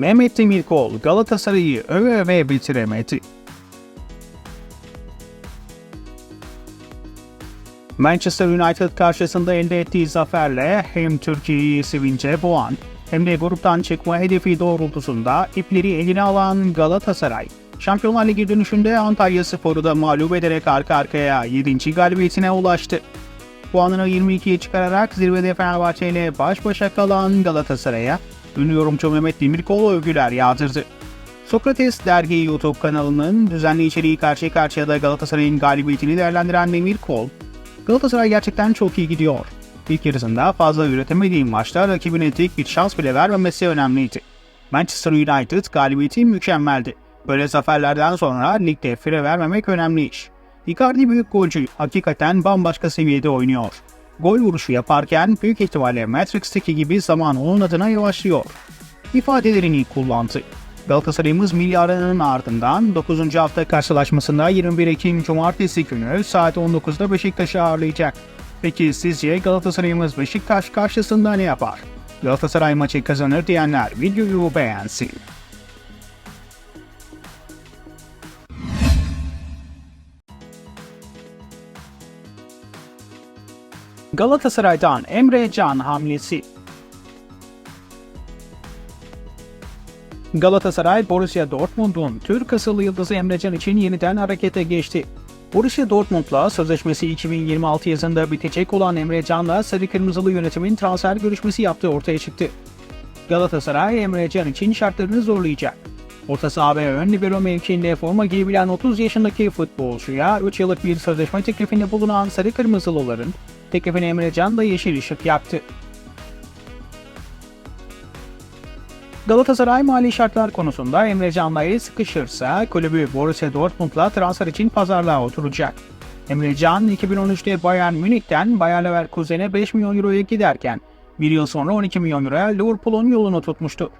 Mehmet Demirkol Galatasaray'ı öve öve bitiremedi. Manchester United karşısında elde ettiği zaferle hem Türkiye'yi sevince boğan hem de gruptan çıkma hedefi doğrultusunda ipleri eline alan Galatasaray, Şampiyonlar Ligi dönüşünde Antalya Spor'u da mağlup ederek arka arkaya 7. galibiyetine ulaştı. Puanını 22'ye çıkararak zirvede Fenerbahçe ile baş başa kalan Galatasaray'a ünlü yorumcu Mehmet Demirkol övgüler yağdırdı. Sokrates Dergi YouTube kanalının düzenli içeriği karşı karşıyada Galatasaray'ın galibiyetini değerlendiren Demirkol, Galatasaray gerçekten çok iyi gidiyor. İlk yarısında fazla üretemediği maçta rakibine tek bir şans bile vermemesi önemliydi. Manchester United galibiyeti mükemmeldi. Böyle zaferlerden sonra ligde fire vermemek önemli iş. Icardi büyük golcü, hakikaten bambaşka seviyede oynuyor. Gol vuruşu yaparken büyük ihtimalle Matrix'teki gibi zaman onun adına yavaşlıyor. İfadelerini kullandı. Galatasaray'ımız milyarının ardından 9. hafta karşılaşmasında 21 Ekim Cumartesi günü saat 19'da Beşiktaş'ı ağırlayacak. Peki sizce Galatasaray'ımız Beşiktaş karşısında ne yapar? Galatasaray maçı kazanır diyenler videoyu beğensin. Galatasaray'dan Emre Can hamlesi Galatasaray, Borussia Dortmund'un Türk asıllı yıldızı Emre Can için yeniden harekete geçti. Borussia Dortmund'la sözleşmesi 2026 yazında bitecek olan Emre Can'la Sarı Kırmızılı yönetimin transfer görüşmesi yaptığı ortaya çıktı. Galatasaray, Emre Can için şartlarını zorlayacak. Orta saha ve ön libero mevkiinde forma giyebilen 30 yaşındaki futbolcuya 3 yıllık bir sözleşme teklifinde bulunan Sarı Kırmızılıların teklifine Emre Can da yeşil ışık yaktı. Galatasaray mali şartlar konusunda Emre Can'la el sıkışırsa kulübü Borussia Dortmund'la transfer için pazarlığa oturacak. Emre Can 2013'te Bayern Münih'ten Bayer Leverkusen'e 5 milyon euroya giderken bir yıl sonra 12 milyon euroya Liverpool'un yolunu tutmuştu.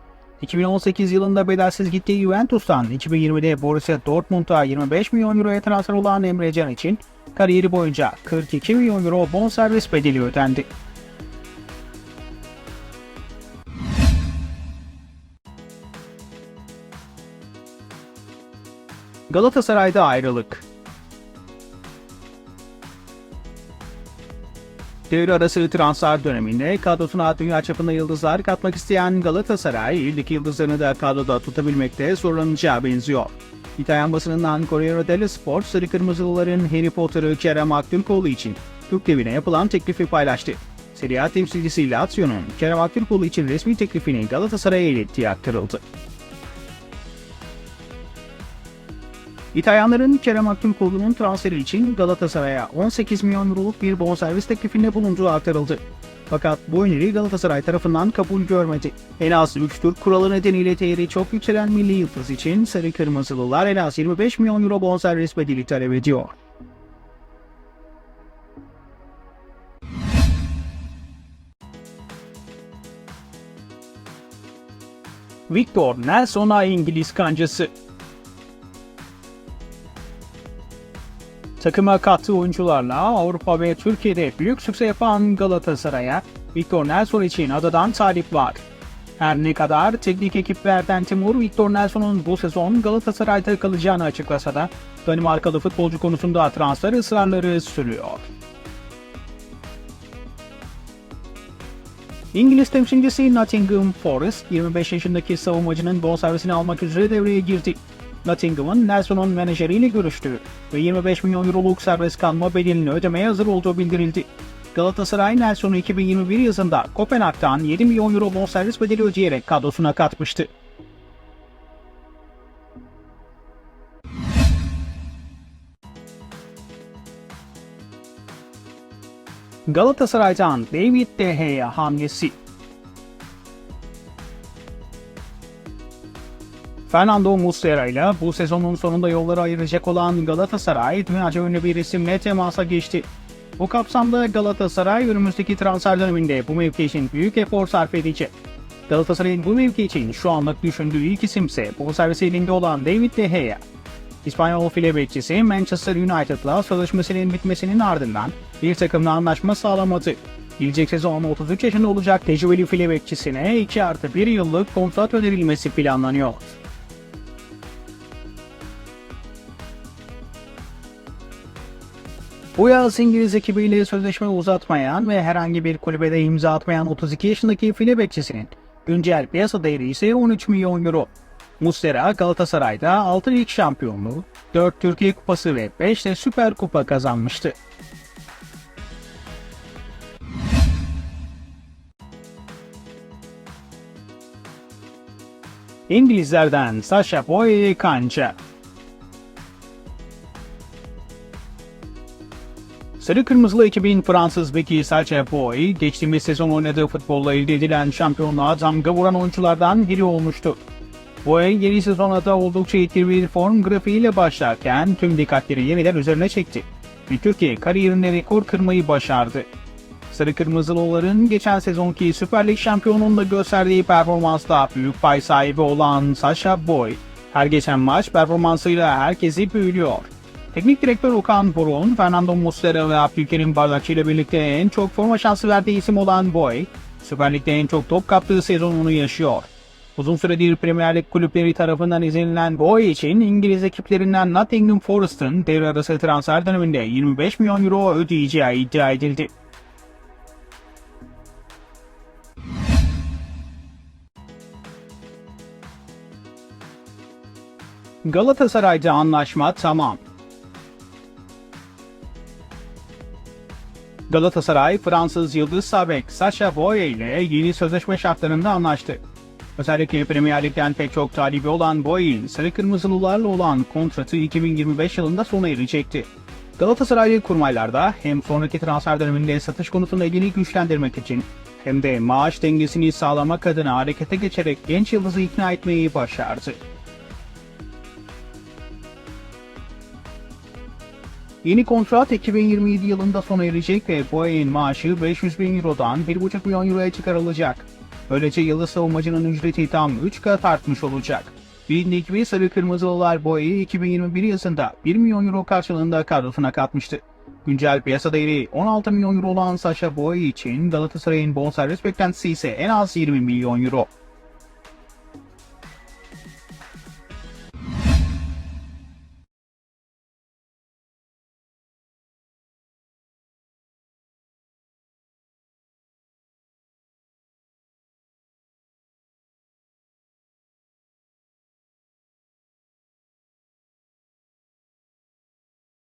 2018 yılında bedelsiz gittiği Juventus'tan 2020'de Borussia Dortmund'a 25 milyon euroya transfer olan Emre Can için kariyeri boyunca 42 milyon euro bonservis bedeli ödendi. Galatasaray'da ayrılık. Devre arası transfer döneminde kadrosuna dünya çapında yıldızlar katmak isteyen Galatasaray, ilk yıldızlarını da kadroda tutabilmekte zorlanacağı benziyor. İtalyan basınından Corriere dello Sport, Sarı Kırmızılıların Harry Potter'ı Kerem Aktürkoğlu için Türk devine yapılan teklifi paylaştı. Serie A temsilcisi Lazio'nun Kerem Aktürkoğlu için resmi teklifini Galatasaray'a ilettiği aktarıldı. İtalyanların Kerem Aktürkoğlu'nun transferi için Galatasaray'a 18 milyon euroluk bir bonservis teklifinde bulunduğu aktarıldı. Fakat bu öneri Galatasaray tarafından kabul görmedi. En az 3 Türk kuralı nedeniyle değeri çok yükselen milli yıldız için Sarı Kırmızılılar en az 25 milyon euro bonservis bedeli talep ediyor. Victor Nelson'a İngiliz kancası Takıma kattığı oyuncularla Avrupa ve Türkiye'de büyük sükse yapan Galatasaray'a Victor Nelson için adadan talip var. Her ne kadar teknik ekip Verden Timur Victor Nelson'un bu sezon Galatasaray'da kalacağını açıklasa da Danimarkalı futbolcu konusunda transfer ısrarları sürüyor. İngiliz temsilcisi Nottingham Forest 25 yaşındaki savunmacının bonservisini almak üzere devreye girdi. Nottingham'ın Nelson'un menajeriyle görüştüğü ve 25 milyon euroluk serbest kalma bedelini ödemeye hazır olduğu bildirildi. Galatasaray Nelson'u 2021 yazında Kopenhag'dan 7 milyon euro bonservis bedeli ödeyerek kadrosuna katmıştı. Galatasaray'dan David De Gea hamlesi Fernando Muslera ile bu sezonun sonunda yolları ayıracak olan Galatasaray, dünyaca ünlü bir isimle temasa geçti. Bu kapsamda Galatasaray önümüzdeki transfer döneminde bu mevki için büyük efor sarf edecek. Galatasaray'ın bu mevki için şu anlık düşündüğü ilk isimse bonservisi elinde olan David De Gea. İspanyol file Manchester United'la sözleşmesinin bitmesinin ardından bir takımla anlaşma sağlamadı. Gelecek sezon 33 yaşında olacak tecrübeli file bekçisine 2 artı 1 yıllık kontrat önerilmesi planlanıyor. Bu yaz İngiliz ekibiyle sözleşme uzatmayan ve herhangi bir kulübede imza atmayan 32 yaşındaki file bekçisinin güncel piyasa değeri ise 13 milyon euro. Muslera Galatasaray'da 6 lig şampiyonluğu, 4 Türkiye Kupası ve 5 de Süper Kupa kazanmıştı. İngilizlerden Sasha Boy Kanca Sarı Kırmızılı ekibin Fransız beki Sacha Boy, geçtiğimiz sezon oynadığı futbolla elde edilen şampiyonluğa damga vuran oyunculardan biri olmuştu. Boy, yeni sezona da oldukça etkili bir form grafiğiyle başlarken tüm dikkatleri yeniden üzerine çekti. Ve Türkiye kariyerinde rekor kırmayı başardı. Sarı Kırmızılıların geçen sezonki Süper Lig şampiyonunda gösterdiği performansla büyük pay sahibi olan Sasha Boy, her geçen maç performansıyla herkesi büyülüyor. Teknik direktör Okan Burun, Fernando Muslera ve Abdülkerim Bardakçı ile birlikte en çok forma şansı verdiği isim olan Boy, Süper Lig'de en çok top kaptığı sezonunu yaşıyor. Uzun süredir Premier Lig kulüpleri tarafından izlenilen Boy için İngiliz ekiplerinden Nottingham Forest'ın devre arası transfer döneminde 25 milyon euro ödeyeceği iddia edildi. Galatasaray'da anlaşma tamam. Galatasaray, Fransız Yıldız Sabek Sacha Boye ile yeni sözleşme şartlarında anlaştı. Özellikle Premier Lig'den pek çok talibi olan Boye'in Sarı Kırmızılılarla olan kontratı 2025 yılında sona erecekti. Galatasaraylı kurmaylarda hem sonraki transfer döneminde satış konusunda elini güçlendirmek için hem de maaş dengesini sağlamak adına harekete geçerek genç yıldızı ikna etmeyi başardı. Yeni kontrat 2027 yılında sona erecek ve Boye'nin maaşı 500 bin Euro'dan 1,5 milyon Euro'ya çıkarılacak. Böylece yıldız savunmacının ücreti tam 3 kat artmış olacak. Bilindiği gibi Sarı Kırmızılılar Boye'yi 2021 yazında 1 milyon Euro karşılığında kadrosuna katmıştı. Güncel piyasa değeri 16 milyon Euro olan Sasha Boye için Galatasaray'ın bonservis beklentisi ise en az 20 milyon Euro.